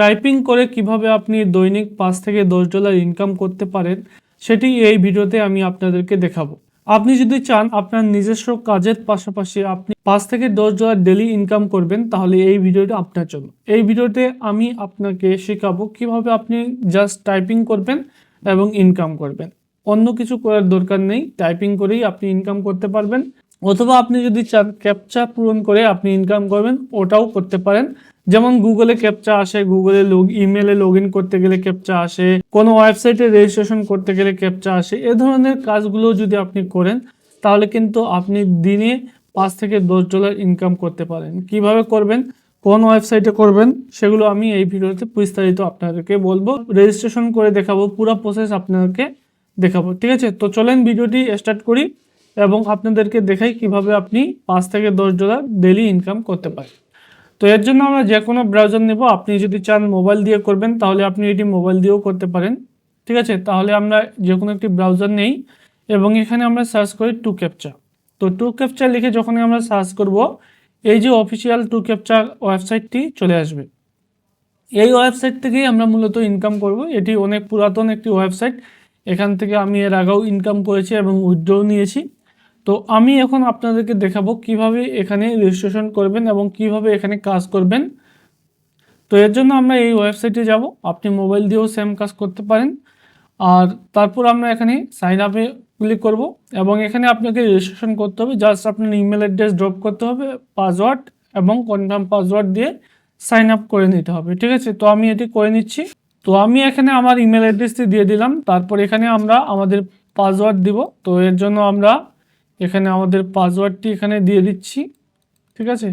Typing করে কীভাবে আপনি দৈনিক পাঁচ থেকে দশ ডলার ইনকাম করতে পারেন, সেটি এই ভিডিওতে আমি আপনাদেরকে দেখাবো। আপনি যদি চান আপনার নিজস্ব কাজের পাশাপাশি আপনি পাঁচ থেকে দশ ডলার ডেলি ইনকাম করবেন, তাহলে এই ভিডিওটা আপনার জন্য। এই ভিডিওতে আমি আপনাকে শেখাবো কীভাবে আপনি জাস্ট টাইপিং করবেন এবং ইনকাম করবেন। অন্য কিছু করার দরকার নেই, টাইপিং করেই আপনি ইনকাম করতে পারবেন। অথবা আপনি যদি চান ক্যাপচা পূরণ করে আপনি ইনকাম করবেন, ওটাও করতে পারেন। যেমন গুগলে ক্যাপচা আসে গুগলে লগ ইমেলে লগ ইন করতে গেলে ক্যাপচা আসে, কোনো ওয়েবসাইটে রেজিস্ট্রেশন করতে গেলে ক্যাপচা আসে, এ ধরনের কাজগুলো যদি আপনি করেন, তাহলে কিন্তু আপনি দিনে পাঁচ থেকে দশ ডলার ইনকাম করতে পারেন। কীভাবে করবেন? কোন ওয়েবসাইটে করবেন? সেগুলো আমি এই ভিডিওতে বিস্তারিত আপনাদেরকে বলব। রেজিস্ট্রেশন করে দেখাবো, পুরো প্রসেস আপনাদেরকে দেখাবো, ঠিক আছে? তো চলেন ভিডিওটি স্টার্ট করি এবং আপনাদেরকে দেখাই কীভাবে আপনি পাঁচ থেকে দশ ডলার ডেলি ইনকাম করতে পারেন। তো এর জন্য আমরা যে কোনো ব্রাউজার নেব। আপনি যদি চান মোবাইল দিয়ে করবেন, তাহলে আপনি এটি মোবাইল দিয়েও করতে পারেন। ঠিক আছে? তাহলে আমরা যে কোনো একটি ব্রাউজার নেই এবং এখানে আমরা সার্চ করি টু ক্যাপচা তো টু ক্যাপচা লিখে যখন আমরা সার্চ করব, এই যে অফিসিয়াল টু ক্যাপচা ওয়েবসাইটটি চলে আসবে। এই ওয়েবসাইট থেকেই আমরা মূলত ইনকাম করব। এটি অনেক পুরাতন একটি ওয়েবসাইট এখান থেকে আমি এর আগেও ইনকাম করেছি এবং উইথড্রও নিয়েছি। তো আমি এখন আপনাদেরকে দেখাবো কীভাবে এখানে রেজিস্ট্রেশন করবেন এবং কীভাবে এখানে কাজ করবেন। তো এর জন্য আমরা এই ওয়েবসাইটে যাব। আপনি মোবাইল দিয়েও সেম কাজ করতে পারেন। আর তারপর আমরা এখানে সাইন আপে ক্লিক করব এবং এখানে আপনাকে রেজিস্ট্রেশন করতে হবে। জাস্ট আপনার ইমেল অ্যাড্রেস ড্রপ করতে হবে পাসওয়ার্ড এবং কনফার্ম পাসওয়ার্ড দিয়ে সাইন আপ করে নিতে হবে। ঠিক আছে? তো আমি এটি করে নিচ্ছি। তো আমি এখানে আমার ইমেল অ্যাড্রেসটি দিয়ে দিলাম। তারপর এখানে আমরা আমাদের পাসওয়ার্ড দিব। তো এর জন্য আমরা এখানে আমাদের পাসওয়ার্ডটি এখানে দিয়ে দিচ্ছি, ঠিক আছে?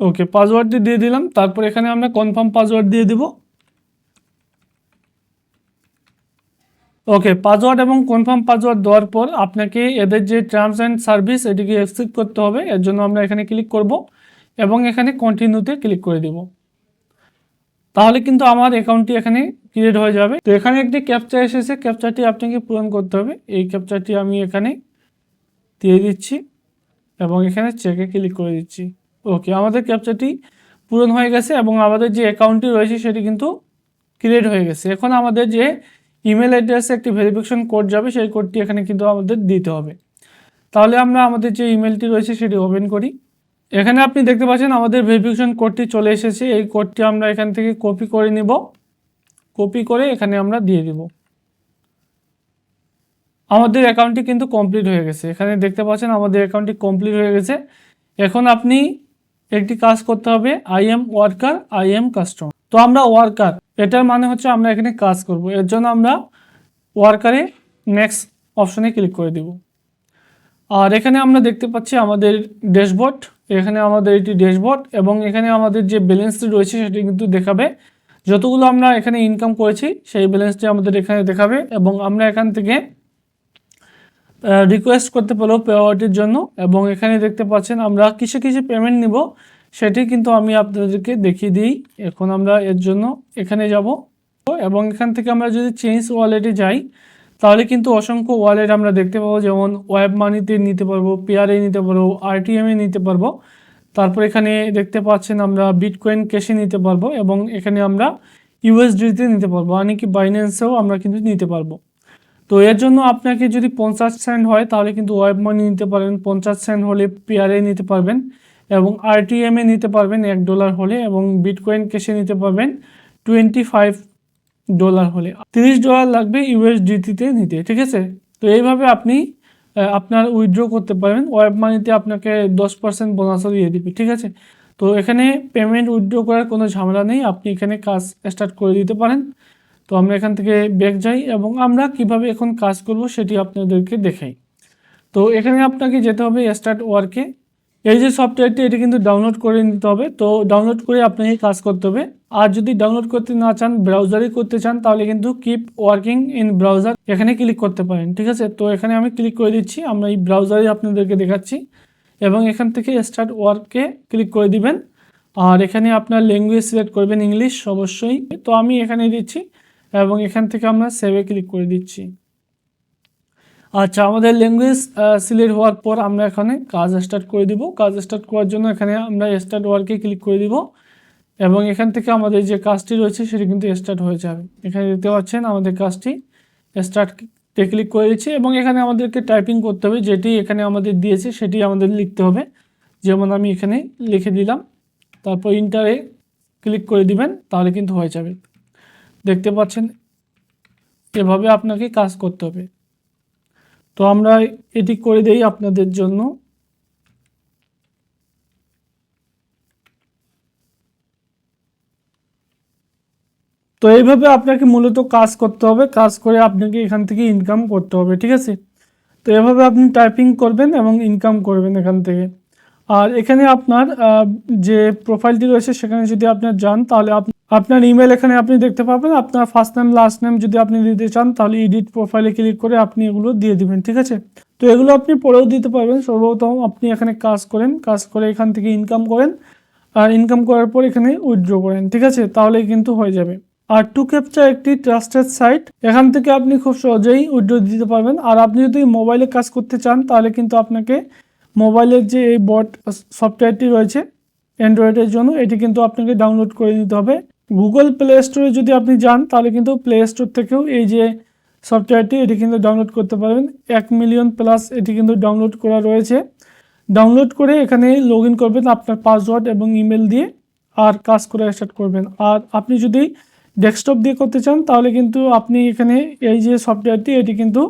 ওকে পাসওয়ার্ডটি দিয়ে দিলাম, তারপর এখানে আমরা কনফার্ম পাসওয়ার্ড দিয়ে দিব। ওকে পাসওয়ার্ড এবং কনফার্ম পাসওয়ার্ড দেওয়ার পর আপনাকে এদের যে টার্মস অ্যান্ড সার্ভিস এটিকে অ্যাকসেপ্ট করতে হবে, এর জন্য আমরা এখানে ক্লিক করব এবং এখানে কন্টিনিউতে ক্লিক করে দিব। তাহলে কিন্তু আমার অ্যাকাউন্টটি এখানে ক্রিয়েট হয়ে যাবে। তো এখানে একটি ক্যাপচা এসেছে। ক্যাপচাটি আপনাকে পূরণ করতে হবে। এই ক্যাপচাটি আমি এখানে দিয়ে দিচ্ছি এবং এখানে চেকে ক্লিক করে দিচ্ছি। ওকে আমাদের ক্যাপচাটি পূরণ হয়ে গেছে এবং আমাদের যে অ্যাকাউন্টটি রয়েছে সেটি কিন্তু ক্রিয়েট হয়ে গেছে। এখন আমাদের যে ইমেল অ্যাড্রেসে একটি ভেরিফিকেশন কোড যাবে, সেই কোডটি এখানে কিন্তু আমাদের দিতে হবে। তাহলে আমরা আমাদের যে ইমেলটি রয়েছে সেটি ওপেন করি। এখানে আপনি দেখতে পাচ্ছেন আমাদের ভেরিফিকেশন কোডটি চলে এসেছে। এই কোডটি আমরা এখান থেকে কপি করে নিব। কপি করে এখানে আমরা দিয়ে দিব। আমাদের অ্যাকাউন্টটি কিন্তু কমপ্লিট হয়ে গেছে। এখানে দেখতে পাচ্ছেন আমাদের অ্যাকাউন্টটি কমপ্লিট হয়ে গেছে। এখন আপনি একটি কাজ করতে হবে। I am worker I am customer তো আমরা ওয়ার্কার এটার মানে হচ্ছে আমরা এখানে কাজ করব। এর জন্য আমরা ওয়ার্কারে নেক্সট অপশনে ক্লিক করে দিব। আর এখানে আমরা দেখতে পাচ্ছি আমাদের ড্যাশবোর্ড এখানে আমাদের এটি ড্যাশবোর্ড এবং এখানে আমাদের যে ব্যালেন্সটি রয়েছে সেটি কিন্তু দেখাবে। যতগুলো আমরা এখানে ইনকাম করেছি, সেই ব্যালেন্সটি আমাদের এখানে দেখাবে এবং আমরা এখান থেকে রিকোয়েস্ট করতে পারব পেওয়ারটির জন্য এবং এখানে দেখতে পাচ্ছেন আমরা কিসে কিসে পেমেন্ট নিব সেটি কিন্তু আমি আপনাদেরকে দেখিয়ে দিই। এখন আমরা এর জন্য এখানে যাব। এবং এখান থেকে আমরা যদি চেঞ্জ ওয়ালেটে যাই তাহলে কিন্তু অসংখ্য ওয়ালেট আমরা দেখতে পাবো, যেমন ওয়েব মানিতে নিতে পারব পেয়ারে নিতে পারব আরটিএমে নিতে পারব। তারপর এখানে দেখতে পাচ্ছেন আমরা বিটকয়েন ক্যাশে নিতে পারব এবং এখানে আমরা ইউএসডিতে নিতে পারব মানে কি বাইন্যান্সেও আমরা কিন্তু নিতে পারব। তো এর জন্য আপনাকে যদি পঞ্চাশ সেন্ট হয়, তাহলে কিন্তু ওয়েব মানি নিতে পারবেন পঞ্চাশ সেন্ট হলে পেয়ারে নিতে পারবেন এবং আরটিএমে নিতে পারবেন এক ডলার হলে এবং বিটকয়েন ক্যাশে নিতে পারবেন টোয়েন্টি ফাইভ ডলার হলে। তিরিশ ডলার লাগবে ইউএসডিটিতে নিতে, ঠিক আছে? তো এইভাবে আপনি আপনার উইথড্র করতে পারবেন। ওয়েব মানিতে আপনাকে দশ পার্সেন্ট বোনাসও দিয়ে দিবে, ঠিক আছে? তো এখানে পেমেন্ট উইথড্র করার কোনো ঝামেলা নেই। আপনি এখানে কাজ স্টার্ট করে দিতে পারেন। তো আমরা এখান থেকে ব্যাক যাই এবং আমরা কীভাবে এখন কাজ করব সেটি আপনাদেরকে দেখাই। তো এখানে আপনাকে যেতে হবে স্টার্ট ওয়ার্কে। এই যে সফটওয়্যারটি এটি কিন্তু ডাউনলোড করে নিতে হবে। তো ডাউনলোড করে আপনাকে কাজ করতে হবে। আর যদি ডাউনলোড করতে না চান ব্রাউজারে করতে চান, তাহলে কিন্তু কিপ ওয়ার্কিং ইন ব্রাউজার এখানে ক্লিক করতে পারেন, ঠিক আছে? তো এখানে আমি ক্লিক করে দিচ্ছি, আমরা এই ব্রাউজারে আপনাদেরকে দেখাচ্ছি। এবং এখান থেকে স্টার্ট ওয়ার্কে ক্লিক করে দিবেন। আর এখানে আপনার ল্যাঙ্গুয়েজ সিলেক্ট করবেন ইংলিশ অবশ্যই। তো আমি এখানে দিচ্ছি এবং এখান থেকে আমরা সেভে ক্লিক করে দিচ্ছি। আচ্ছা আমাদের ল্যাঙ্গুয়েজ সিলেক্ট হওয়ার পর আমরা এখানে কাজ স্টার্ট করে দিব। কাজ স্টার্ট করার জন্য এখানে আমরা স্টার্ট ওয়ার্কে ক্লিক করে দিব। এবং এখান থেকে আমাদের যে কাজটি রয়েছে, সেটি কিন্তু স্টার্ট হয়ে যাবে। এখানে দেখতে পাচ্ছেন আমাদের কাজটি স্টার্টে ক্লিক করে দিচ্ছি এবং এখানে আমাদেরকে টাইপিং করতে হবে, যেটি এখানে আমাদের দিয়েছে, সেটি আমাদের লিখতে হবে। যেমন আমি এখানে লিখে দিলাম, তারপর ইন্টারে ক্লিক করে দিবেন, তাহলে কিন্তু হয়ে যাবে। দেখতে পাচ্ছেন, এভাবে আপনাকে কাজ করতে হবে। তো আমরা এটি করে দেই আপনাদের জন্য। তো এইভাবে আপনাকে মূলত কাজ করতে হবে, কাজ করে আপনাকে এখান থেকে ইনকাম করতে হবে, ঠিক আছে? তো এভাবে আপনি টাইপিং করবেন এবং ইনকাম করবেন এখান থেকে। আর এখানে আপনার যে প্রোফাইলটি রয়েছে সেখানে যদি আপনার যান, তাহলে আপ- আপনার ইমেল এখানে আপনি দেখতে পাবেন। আপনার ফার্স্ট নেম লাস্ট নেম যদি আপনি দিতে চান, তাহলে এডিট প্রোফাইলে ক্লিক করে আপনি এগুলো দিয়ে দিবেন, ঠিক আছে? তো এগুলো আপনি পরেও দিতে পারবেন। সর্বপ্রথম আপনি এখানে কাজ করেন, কাজ করে এখান থেকে ইনকাম করেন। আর ইনকাম করার পর এখানে উইথড্র করেন, ঠিক আছে? তাহলে কিন্তু হয়ে যাবে। আর টু ক্যাপচার একটি ট্রাস্টেড সাইট এখান থেকে আপনি খুব সহজেই উইথড্র দিতে পারবেন। আর আপনি যদি মোবাইলে কাজ করতে চান, তাহলে কিন্তু আপনাকে মোবাইলের যে এই বট সফটওয়্যারটি রয়েছে, অ্যান্ড্রয়েডের জন্য, এটি কিন্তু আপনাকে ডাউনলোড করে নিতে হবে। গুগল প্লে স্টোরে যদি আপনি যান, তাহলে কিন্তু প্লে স্টোর থেকেও এই যে সফটওয়্যারটি, এটি কিন্তু ডাউনলোড করতে পারবেন। এক মিলিয়ন প্লাস এটি কিন্তু ডাউনলোড করা রয়েছে। ডাউনলোড করে এখানে লগ ইন করবেন আপনার পাসওয়ার্ড এবং ইমেল দিয়ে, আর কাজ করে স্টার্ট করবেন। আর আপনি যদি ডেস্কটপ দিয়ে করতে চান, তাহলে কিন্তু আপনি এখানে এই যে সফটওয়্যারটি, এটি কিন্তু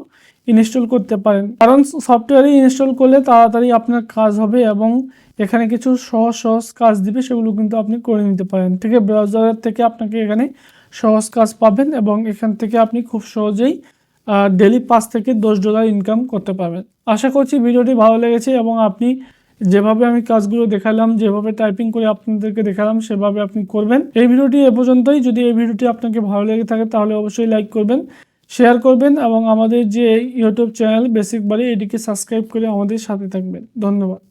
ইনস্টল করতে পারেন। কারণ সফটওয়্যারে ইনস্টল করলে তাড়াতাড়ি আপনার কাজ হবে এবং এখানে কিছু সহজ সহজ কাজ দিবে, সেগুলো কিন্তু আপনি করে নিতে পারেন। আছে ব্রাউজারের থেকে আপনাকে এখানে সহজ কাজ পাবেন এবং এখান থেকে আপনি খুব সহজেই ডেলি পাঁচ থেকে দশ ডলার ইনকাম করতে পারবেন। আশা করছি ভিডিওটি ভালো লেগেছে এবং আপনি যেভাবে আমি কাজগুলো দেখালাম, যেভাবে টাইপিং করে আপনাদেরকে দেখালাম, সেভাবে আপনি করবেন। এই ভিডিওটি এ পর্যন্তই। যদি এই ভিডিওটি আপনাকে ভালো লেগে থাকে, তাহলে অবশ্যই লাইক করবেন। শেয়ার করবেন এবং আমাদের যে ইউটিউব চ্যানেল বেসিক বাড়ি এটিকে সাবস্ক্রাইব করে আমাদের সাথে থাকবেন। ধন্যবাদ।